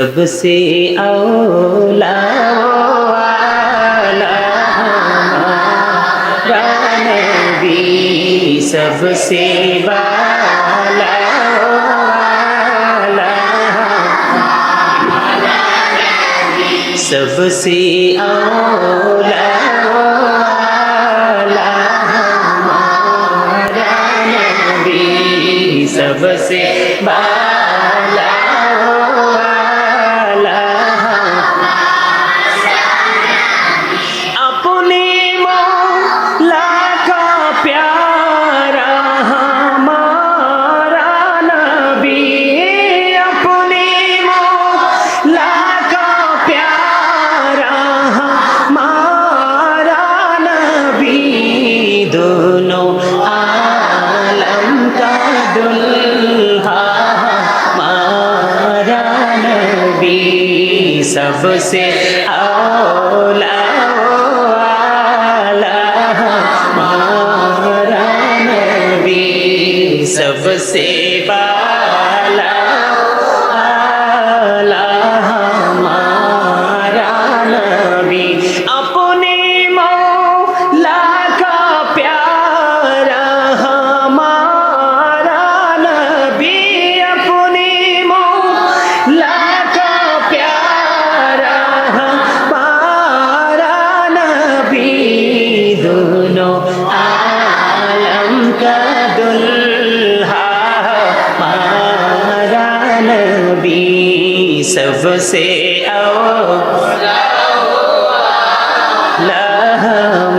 सबसे औला सबसे वाला सबसे औला सबसे बा दुल्हा मारा नबी सबसे औला मारा नबी सबसे बा শুনো আলম কদুল্হা মারা নবী সবসে লা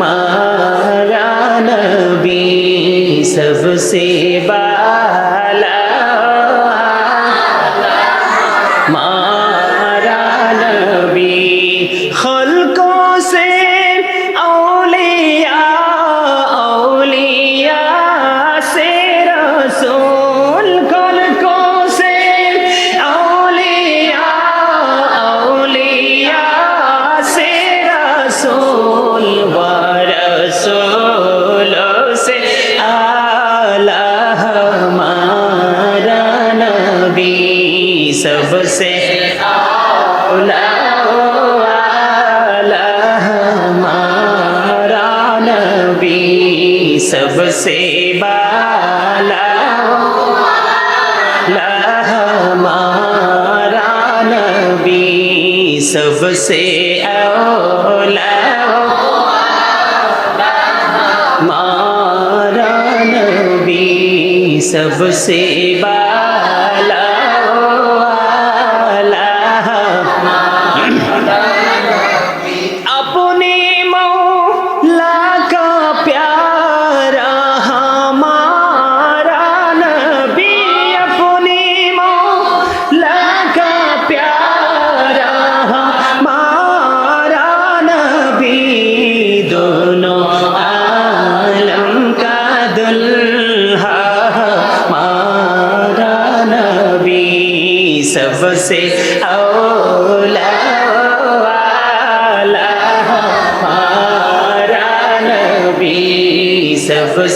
মারা নবী সবসে सबसे बाला हमारा नबी सबसे औला मारा नबी सबसे बाला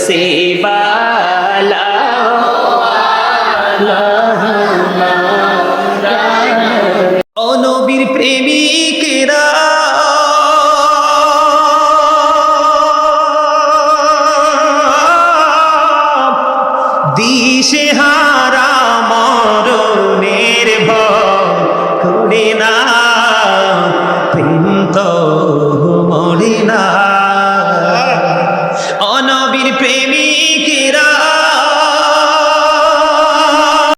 से बाला